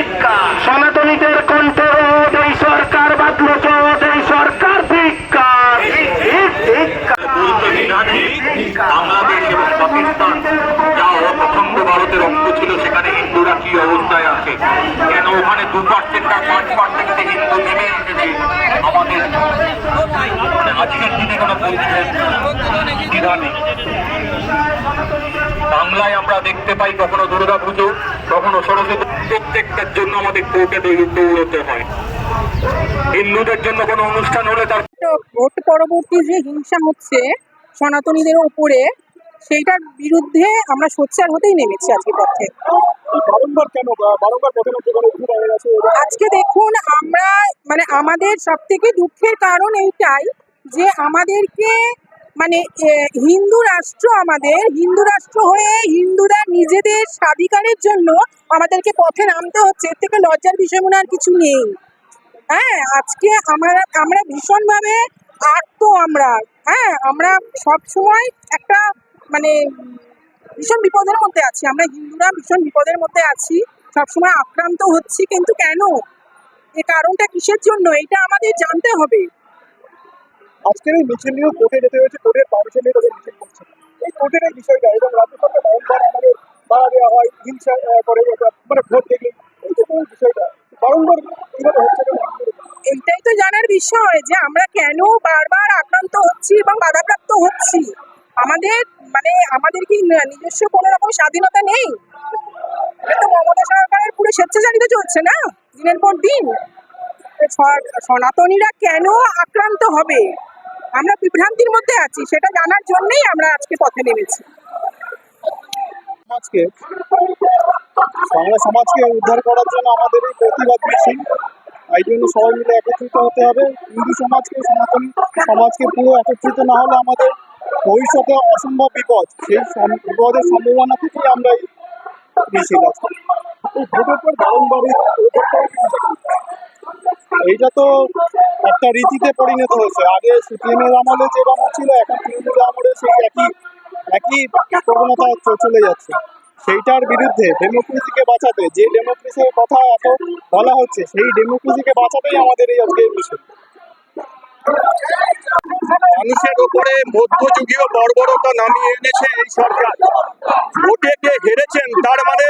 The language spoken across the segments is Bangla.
শিক্ষা সনাতন আছে কেন ওখানে দু পার্সেন্ট আর পাঁচ পার্সেন্টে হিন্দু নেমে এসেছে আমাদের? মানে আজকের দিনে কোনো নেই বাংলায় আমরা দেখতে পাই কখনো দুর্গা পুজো, কখনো সরস্বতী প্রত্যেকটার জন্য আমাদের কোর্টে দৌড়তে হয়। হিন্দুদের জন্য কোনো অনুষ্ঠান হলে তার ভোট পরবর্তী যে হিংসা হচ্ছে সনাতনীদের ওপরে সেইটার বিরুদ্ধে আমরা সোচ্চার হতেই নেমেছি আজকে পথে আজকে দেখুন আমরা মানে আমাদের সব থেকে দুঃখের কারণ এইটাই যে আমাদেরকে মানে হিন্দু রাষ্ট্র আমাদের হিন্দু রাষ্ট্র হয়ে হিন্দুরা নিজেদের স্বাধিকারের জন্য আমাদেরকে পথে নামতে হচ্ছে এর থেকে লজ্জার বিষয় মনে আর কিছু নেই। হ্যাঁ আজকে আমরা আমরা ভীষণভাবে আর্ত আমরা হ্যাঁ আমরা সব সময় একটা মানে ভীষণ বিপদের মধ্যে আছি। আমরা হিন্দুরা ভীষণ বিপদের মধ্যে আছি। সবসময় আক্রান্ত হচ্ছি কিন্তু কেন? এ কারণটা কিসের জন্য? এটা আমাদের জানতে হবে। আজকের এই মিছিল নিয়েও কোর্টে যেতে হয়েছে কোর্টের পারমিশন নিয়ে তাদের মিছিল করছে। এই কোর্টের এই বিষয়টা এবং রাজ্য সরকার বারংবার আমাদের বাধা দেওয়া হয় হিংসা করে মানে ভোট দেখলে এই যে কোন বিষয়টা বারংবার এইভাবে হচ্ছে এইটাই তো জানার বিষয় যে আমরা কেন বারবার আক্রান্ত হচ্ছি এবং বাধাপ্রাপ্ত হচ্ছি। আমাদের মানে আমাদের কি নিজস্ব কোনো রকম স্বাধীনতা নেই? তো মমতা সরকারের পুরো স্বেচ্ছাচারিত চলছে না, দিনের পর দিন? সনাতনীরা কেন আক্রান্ত হবে? আমরা বিভ্রান্তির মধ্যে আছি, সেটা জানার জন্যই আমরা আজকে পথে নেমেছি। সমাজকে, বাংলা সমাজকে উদ্ধার করার জন্য আমাদের এই প্রতিবাদ মিছিল এই জন্য সবাই মিলে একত্রিত হতে হবে। হিন্দু সমাজকে সনাতনী সমাজকে পুরো একত্রিত না হলে আমাদের ভবিষ্যতে অসম্ভব বিপদ। সেই বিপদের সম্ভাবনা থেকেই আমরা। এইটা তো একটা রীতিতে পরিণত হয়েছে। আগে সিপিএম এর আমলে যেরকম ছিল, এখন তৃণমূল আমলে সেই একই একই প্রবণতা চলে যাচ্ছে। সেইটার বিরুদ্ধে ডেমোক্রেসিকে বাঁচাতে, যে ডেমোক্রেসির কথা এত বলা হচ্ছে, সেই ডেমোক্রেসিকে বাঁচাতেই আমাদের এই আজকে মিছিল। মানুষের ওপরে মধ্যযুগীয় বর্বরতা নামিয়ে এনেছে এই সরকার। ভোটে যে হেরেছেন, তার মানে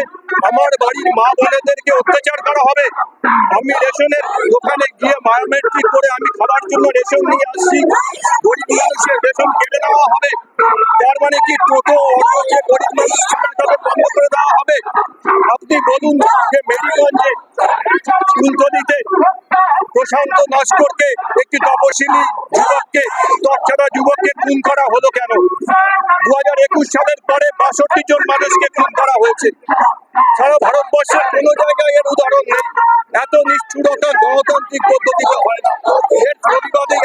আমার বাড়ির মা বোনেদেরকে অত্যাচার করা হবে। আমি রেশনের দোকানে গিয়ে বায়োমেট্রিক করে আমি খাবার জন্য রেশন নিয়ে আসছি। গরিব মানুষের রেশন কেটে নেওয়া হবে। তার মানে কি টোটো, অটো যে গরিব মানুষ তাদের বন্ধ করে দেওয়া হবে? আপনি বলুন যে তফসিলি যুবককে, তৎসাদা যুবককে খুন করা হলো কেন? দু হাজার একুশ সালের পরে বাষট্টি জন মানুষকে খুন করা হয়েছে। সারা ভারতবর্ষের কোনো জায়গায় এর উদাহরণ নেই। এত নিষ্ঠুরতা গণতান্ত্রিক পদ্ধতিতে হয় না। এর প্রতিবাদে